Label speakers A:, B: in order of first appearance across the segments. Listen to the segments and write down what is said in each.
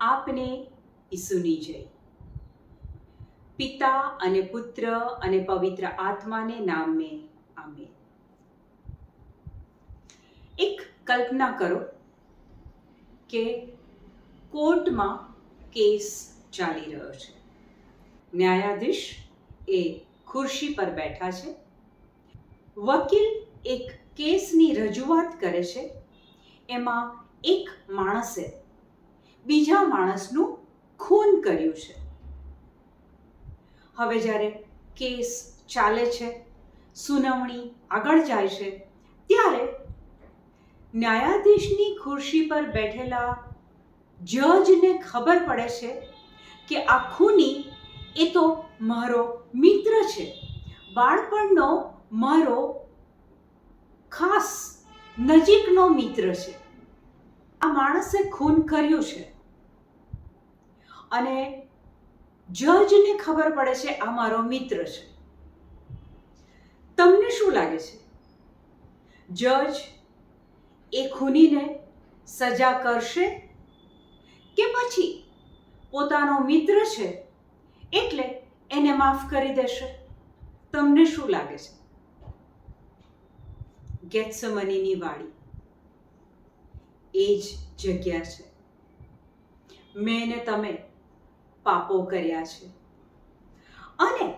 A: આપને ઈસુની જય. પિતા અને પુત્ર અને પવિત્ર આત્માને નામે આમે એક કલ્પના કરો કે કોર્ટમાં કેસ ચાલી રહ્યો છે. ન્યાયાધીશ એ ખુરશી પર બેઠા છે. વકીલ એક કેસની રજૂઆત કરે છે. એમાં એક માણસે બીજા માણસનું ખૂન કર્યું છે. હવે જ્યારે કેસ ચાલે છે, સુનાવણી આગળ જાય છે, ત્યારે ન્યાયાધીશની ખુરશી પર બેઠેલા જજને ખબર પડે છે કે આ ખૂની એ તો મારો મિત્ર છે. બાળપણનો મારો ખાસ નજીકનો મિત્ર છે. આ માણસે ખૂન કર્યું છે. અને જજને ખબર પડે છે આ મારો મિત્ર છે. તમને શું લાગે છે? જજ એ ખૂનીને સજા કરશે કે પછી પોતાનો મિત્ર છે એટલે એને માફ કરી દેશે? તમને શું લાગે છે? ગેત્સમનીની વાડી. એ જ જગ્યા છે. મેં ને તમે પાપો કર્યા છે. અને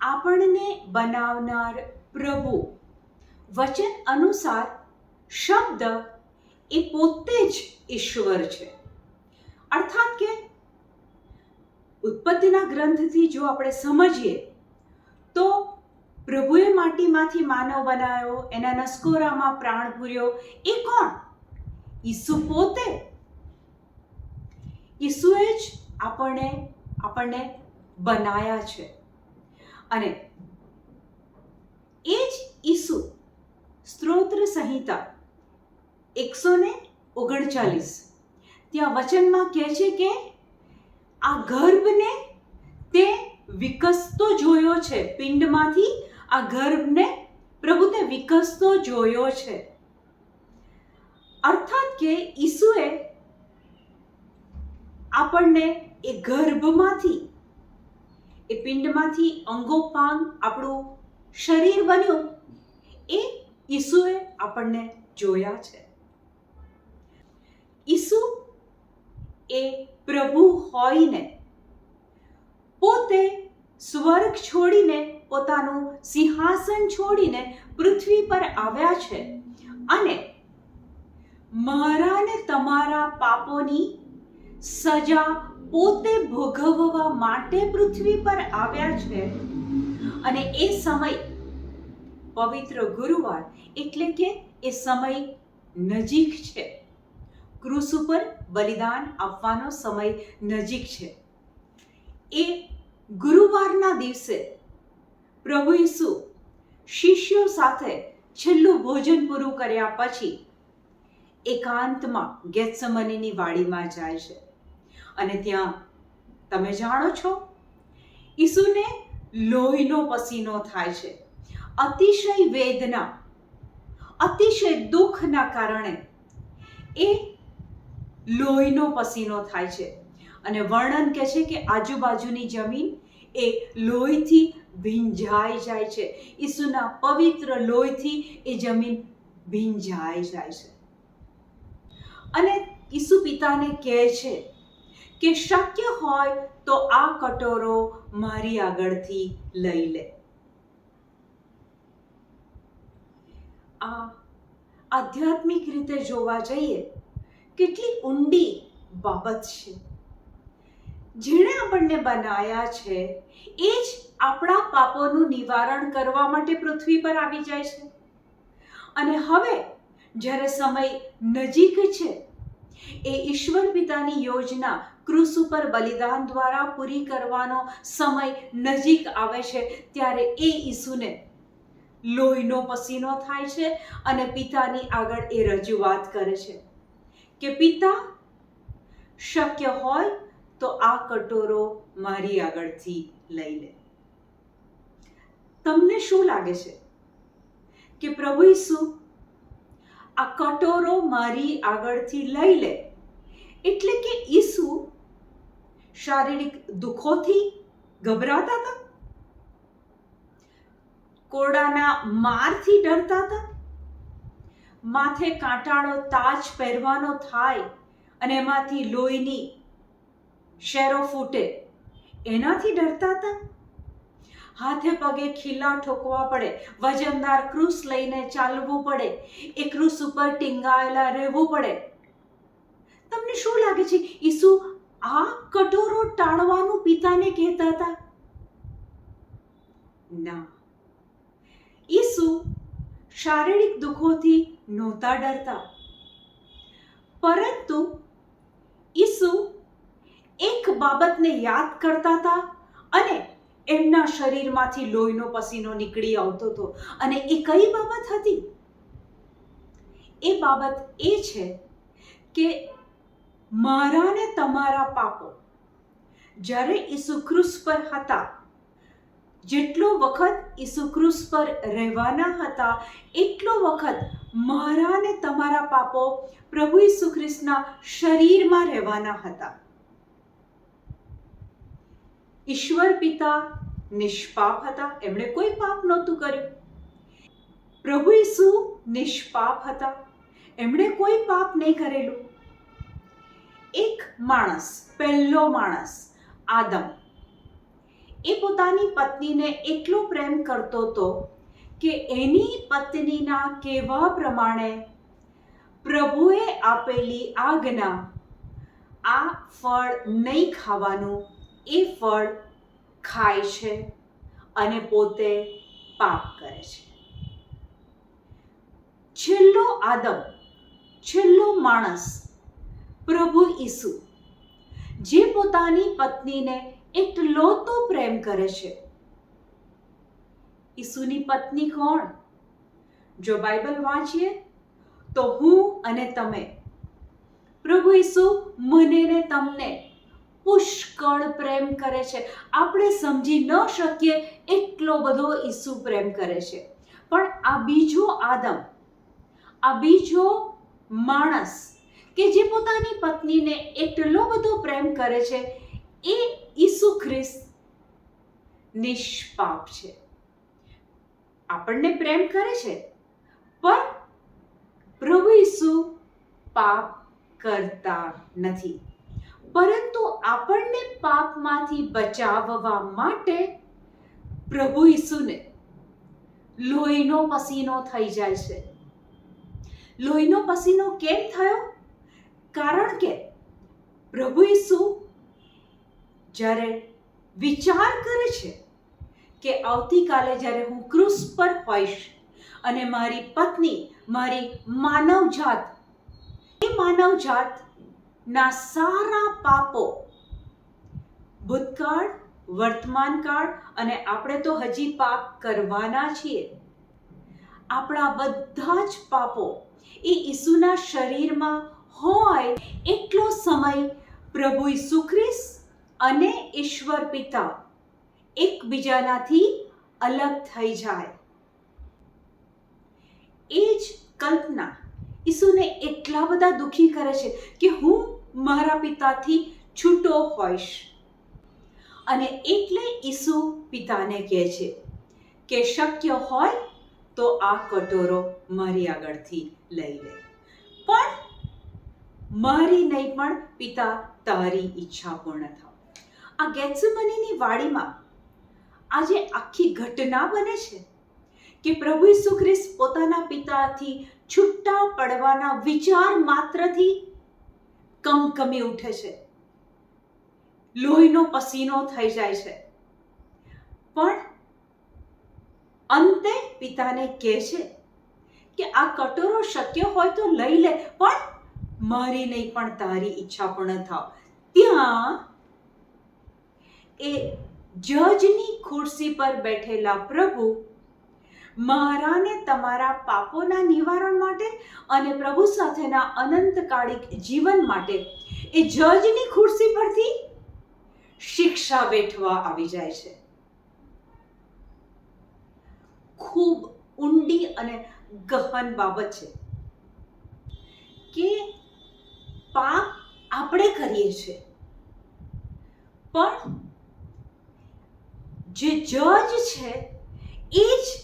A: આપણને બનાવનાર પ્રભુ વચન અનુસાર શબ્દ એ પોતે જ ઈશ્વર છે. અર્થાત કે ઉત્પત્તિના ગ્રંથથી જો આપણે સમજીએ, તો પ્રભુએ માટીમાંથી માનવ બનાવ્યો, એના નસકોરામાં પ્રાણ પૂર્યો, એ કોણ? ઈસુ પોતે. ઈસુએ જ આપણને આપણને બનાયા છે. અને એ જ ઈસુ સ્ત્રોત્ર સંહિતા એકસો ને ઓગણચાલીસ. ત્યાં વચનમાં કહે છે કે આ ગર્ભને તે વિકસતો જોયો છે. પિંડમાંથી આ ગર્ભને પ્રભુ તે વિકસતો જોયો છે. અર્થાત કે ઈસુએ આપણને એ ગર્ભમાંથી, એ પિંડમાંથી અંગોપાંગ આપણું શરીર બન્યું. એ ઈસુએ આપણને જોયા છે. ઈસુ એ પ્રભુ હોઈને પોતે સ્વર્ગ છોડીને, પોતાનું સિંહાસન છોડીને પૃથ્વી પર આવ્યા છે અને મારા ને તમારા પાપોની સજા પોતે ભોગવવા માટે પૃથ્વી પર આવ્યા છે. અને એ સમય પવિત્ર ગુરુવાર એટલે કે એ સમય નજીક છે. ક્રુસ ઉપર બલિદાન આપવાનો સમય નજીક છે. એ ગુરુવારના દિવસે પ્રભુ ઈસુ શિષ્યો સાથે છેલ્લું ભોજન પૂરું કર્યા પછી એકાંતમાં ગેત્સમનીની વાડીમાં જાય છે. અને ત્યાં તમે જાણો છો? ઈસુને લોહીનો પસીનો થાય છે. અતિશય વેદના, અતિશય દુઃખના કારણે એ લોહીનો પસીનો થાય છે. અને વર્ણન કહે છે કે આજુબાજુની જમીન એ લોહીથી ભીંજાઈ જાય છે. ઈસુના પવિત્ર લોહીથી એ જમીન ભીંજાઈ જાય છે. અને ઈસુ પિતાને કહે છે કે શક્ય હોય તો આ કટોરો મારી આગળથી લઈ લે. આ આધ્યાત્મિક રીતે જોવા જઈએ, કેટલી ઊંડી બાબત છે. જેણે આપણને બનાયા છે, એ જ આપણા પાપોનું નિવારણ કરવા માટે પૃથ્વી પર આવી જાય છે. અને હવે, જ્યારે સમય નજીક છે, એ ઈશ્વર પિતાની યોજના ક્રુસ ઉપર બલિદાન દ્વારા પૂરી કરવાનો સમય નજીક આવે છે, ત્યારે એ ઈસુને લોહીનો પસીનો થાય છે અને પિતાની આગળ એ રજૂઆત કરે છે કે, પિતા, શક્ય હોય તો આ કટોરો મારી આગળથી લઈ લે. તમને શું લાગે છે કે, પ્રભુ ઈસુ, આ કટોરો મારી આગળથી લઈ લે? એટલે કે ઈસુ શારીરિક દુઃખોથી ગભરાતા હતા? કોરડાના મારથી ડરતા હતા? માથે કાંટાળો તાજ પહેરવાનો થાય અને એમાંથી લોહીની શેરો ફૂટે, એનાથી ડરતા હતા? હાથે પગે ખીલા ઠોકવા પડે, વજનદાર ક્રૂસ લઈને ચાલવું પડે એ ક્રૂસ ઉપર ટીંગાયેલા રહેવું પડે. તમને શું લાગે છે, ઈસુ આ કટોરો ટાળવાનું પિતાને કહેતા હતા. ના. ઈસુ શારીરિક દુઃખોથી નહોતા ડરતા. પરંતુ ઈસુ એક બાબતને યાદ કરતા હતા અને એમના શરીરમાંથી લોહીનો પસીનો નીકળી આવતો હતો. અને એ કઈ બાબત હતી? એ બાબત એ છે કે મારા ને તમારા પાપો. જ્યારે ઈસુક્રુસ પર હતા, જેટલો વખત ઈસુક્રુસ પર રહેવાના હતા, એટલો વખત મારા ને તમારા પાપો પ્રભુ ઈસુ ખ્રિસ્તના શરીરમાં રહેવાના હતા. ઈશ્વર પિતા નિષ્પાપ હતા. એમણે કોઈ પાપ નહોતું કર્યું. પ્રભુ ઈસુ નિષ્પાપ હતા. એમણે કોઈ પાપ નહીં કરેલું. એક માણસ, પહેલો માણસ, આદમ. એ પોતાની પત્નીને એટલો પ્રેમ કરતો હતો કે એની પત્નીના કહેવા પ્રમાણે પ્રભુએ આપેલી આજ્ઞા, આ ફળ નહીં ખાવાનું, એ ફળ ખાય છે અને પોતે પાપ કરે છે. છેલ્લો આદમ, છેલ્લો માણસ પ્રભુ ઈસુ, જે પોતાની પત્નીને એટલો તો પ્રેમ કરે છે. ઈસુની પત્ની કોણ? જો બાઇબલ વાંચીએ, તો હું અને તમે. પ્રભુ ઈસુ મને ને તમને પુષ્કળ પ્રેમ કરે છે. આપણે સમજી ન શકીએ એટલો બધો ઈસુ પ્રેમ કરે છે. પણ આ બીજો આદમ, આ બીજો માણસ કે જે પોતાની પત્નીને એટલો બધો પ્રેમ કરે છે, એ ઈસુ ખ્રિસ્ત નિષ્પાપ છે. આપણને પ્રેમ કરે છે, પણ પ્રભુ ઈસુ પાપ કરતા નથી. પરંતુ આપણને પાપમાંથી બચાવવા માટે પ્રભુ ઈસુને લોહીનો પસીનો થઈ જાય છે. લોહીનો પસીનો કેમ થયો? કારણ કે પ્રભુ ઈસુ જ્યારે વિચાર કરે છે કે આવતીકાલે જ્યારે હું ક્રુસ પર હોઈશ અને મારી પત્ની, મારી માનવજાત, એ માનવજાતના સારા પાપો, ભૂતકાળ, વર્તમાનકાળ અને આપણે તો હજી પાપ કરવાના છીએ, આપણા બધા જ પાપો એ ઈસુના શરીરમાં હોય એટલો સમય પ્રભુ ઈસુ ખ્રિસ્ત અને ઈશ્વર પિતા એકબીજાનાથી અલગ થઈ જાય. એ જ કલ્પના ઈસુને એટલા બધા દુઃખી કરે છે કે હું મારા પિતાથી છૂટો હોઈશ. અને એટલે ઈસુ પિતાને કહે છે કે શક્ય હોય તો આ કટોરો મારી આગળથી લઈ લે. પણ મારી નહીં પણ પિતા તારી ઈચ્છા પૂર્ણ થાવ. આ ગેત્સમનીની વાડીમાં આજે આખી ઘટના બને છે કે પ્રભુ ઈસુ ખ્રિસ્ત પોતાના પિતાથી છૂટા પડવાના વિચાર માત્રથી કમકમી ઉઠે છે. લોહીનો પસીનો થઈ જાય છે. પણ અંતે પિતાને કહે છે કે આ કટોરો શક્ય હોય તો લઈ લે, પણ મારી નહીં પણ તારી ઈચ્છા પૂર્ણ થાવ. ત્યાં એ જજની ખુરશી પર બેઠેલા પ્રભુ મારાને તમારા પાપોના નિવારણ માટે અને પ્રભુ સાથેના અનંતકાળિક જીવન માટે એ જજની ખુરશી પરથી શિક્ષા વેઠવા આવી જાય છે. ખૂબ ઊંડી અને ગહન બાબત છે કે પાપ આપણે કરીએ છીએ. પણ જે જજ છે, એ જ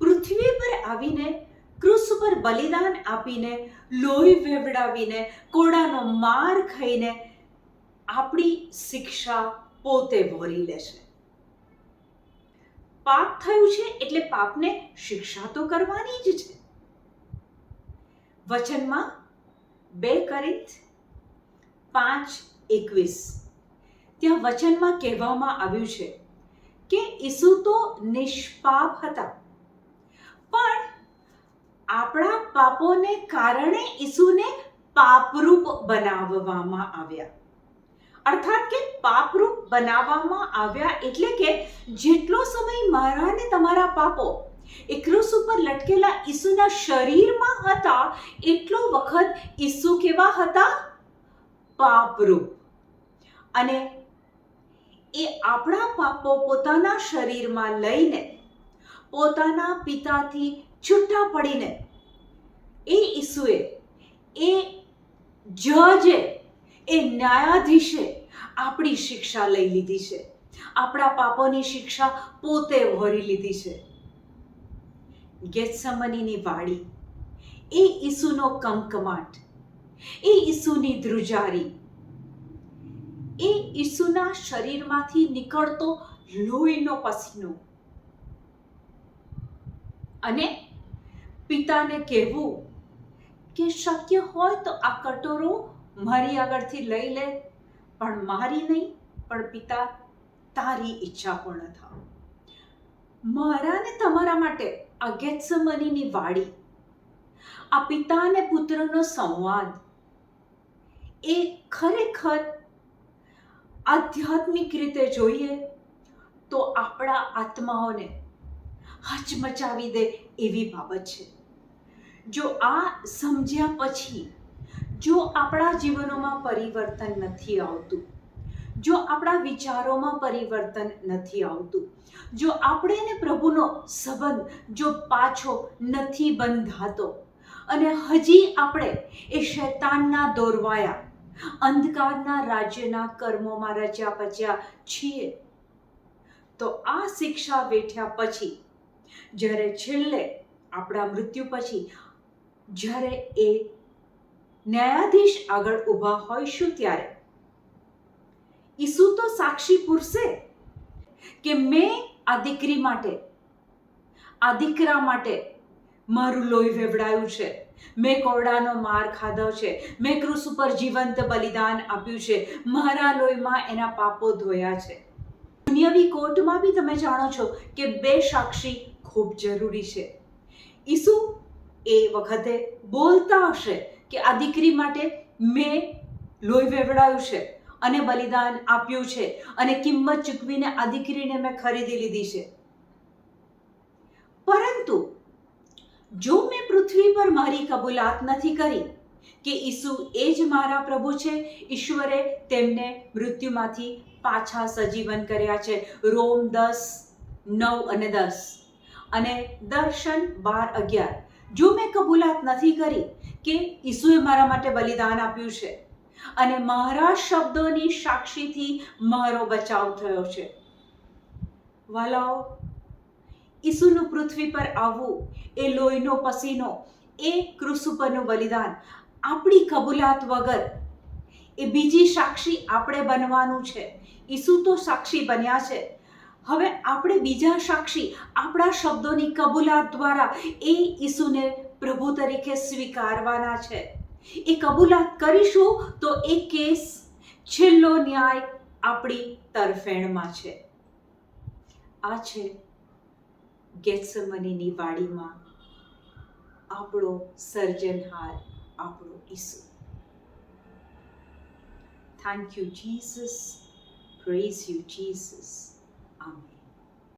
A: પૃથ્વી પર આવીને, ક્રુસ પર બલિદાન આપીને, લોહી વેવડાવીને કોડાનો માર ખાઈને આપણી શિક્ષા પોતે ભરી છે. પાપ થયું છે એટલે પાપને શિક્ષા તો કરવાની જ છે. વચનમાં બે કરીત, પાંચ એકવીસ. ત્યાં વચનમાં કહેવામાં આવ્યું છે કે ઈસુ તો નિષ્પાપ હતા. પણ આપણા પાપોને કારણે ઈસુને પાપરૂપ બનાવવામાં આવ્યા. અર્થાત કે પાપરૂપ બનાવવામાં આવ્યા એટલે કે જેટલો સમય મારા ને તમારા પાપો એ ક્રૂસ ઉપર લટકેલા ઈસુના શરીરમાં હતા, એટલો વખત ઈસુ કેવા હતા? પાપરૂપ. અને એ આપણા પાપો પોતાના શરીરમાં લઈને, પોતાના પિતાથી છૂટા પડીને, એ ઈસુએ, એ જજે, એ ન્યાયાધીશે આપણી શિક્ષા લઈ લીધી છે. આપણા પાપોની શિક્ષા પોતે ભરી લીધી છે. ગેત્સમનીની વાડી, એ ઈસુનો કમકમાટ એ ઈસુની ધ્રુજારી. એ ઈસુના શરીરમાંથી નીકળતો લોહીનો પસીનો. અને પિતાને કહેવું કે શક્ય હોય તો આ કટોરો મારી આગળથી લઈ લે, પણ મારી નહીં, પણ પિતા તારી ઈચ્છા પૂર્ણ થાવ. મારા ને તમારા માટે આ વાડી. આ પિતા અને પુત્રનો સંવાદ. એ ખરેખર આધ્યાત્મિક રીતે જોઈએ તો આપણા આત્માઓને હચમચાવી દે એવી બાબત છે. જો આ સમજ્યા પછી જો આપણા જીવનોમાં પરિવર્તન નથી આવતું જો આપણા વિચારોમાં પરિવર્તન નથી આવતું, જો આપણે પ્રભુનો સંબંધ જો પાછો નથી બંધાતો, અને હજી આપણે એ શૈતાનના દોરવાયા, અંધકારના રાજ્યના કર્મોમાં રચ્યા પચ્યા છીએ, તો આ શિક્ષા વેઠ્યા પછી, જ્યારે છેલ્લે આપણા મૃત્યુ પછી, જ્યારે એ ન્યાયાધીશ આગળ ઊભા હોઈશું ત્યારે ઈસુ તો સાક્ષી પૂરશે કે મેં આ દીકરી માટે, આ દીકરા માટે મારું લોહી વેવડાયું છે. મેં કોરડાનો માર ખાધો છે. મેં ક્રુસ ઉપર જીવંત બલિદાન આપ્યું છે. મારા લોહીમાં એના પાપો ધોયા છે. દુનિયાવી કોર્ટમાં બી તમે જાણો છો કે બે સાક્ષી ખૂબ જરૂરી છે. ઈસુ એ વખતે બોલતા હશે કે આ દીકરી માટે મેં લોહી વેવડાયું છે. અને બલિદાન આપ્યું છે અને કિંમત ચૂકવીને આ દીકરીને મેં ખરીદી લીધી છે. પરંતુ જો મેં પૃથ્વી પર મારી કબૂલાત નથી કરી કે ઈસુ એ જ મારા પ્રભુ છે, ઈશ્વરે તેમને મૃત્યુમાંથી પાછા સજીવન કર્યા છે. રોમ દસ, નવ અને દસ. અને દર્શન બાર અગિયાર. જો મેં કબૂલાત નથી કરી કે ઈસુએ મારા માટે બલિદાન આપ્યું છે અને મારા શબ્દોની સાક્ષીથી મારો બચાવ થયો છે. વાલાઓ, ઈસુનું પૃથ્વી પર આવવું એ લોહીનો પસીનો, એ ક્રુસ બલિદાન, આપણી કબૂલાત વગર એ બીજી સાક્ષી આપણે બનવાનું છે. ઈસુ તો સાક્ષી બન્યા છે. હવે આપણે બીજા સાક્ષી આપણા શબ્દોની કબૂલાત દ્વારા એ ઈસુને પ્રભુ તરીકે સ્વીકારવાના છે. એ કબૂલાત કરીશું તો એ કેસ છેલ્લો ન્યાય આપણી તરફેણમાં છે. આ છે ગેત્સમનીની વાડીમાં આપણો સર્જનહાર આપણો ઈસુ. Thank you Jesus praise you Jesus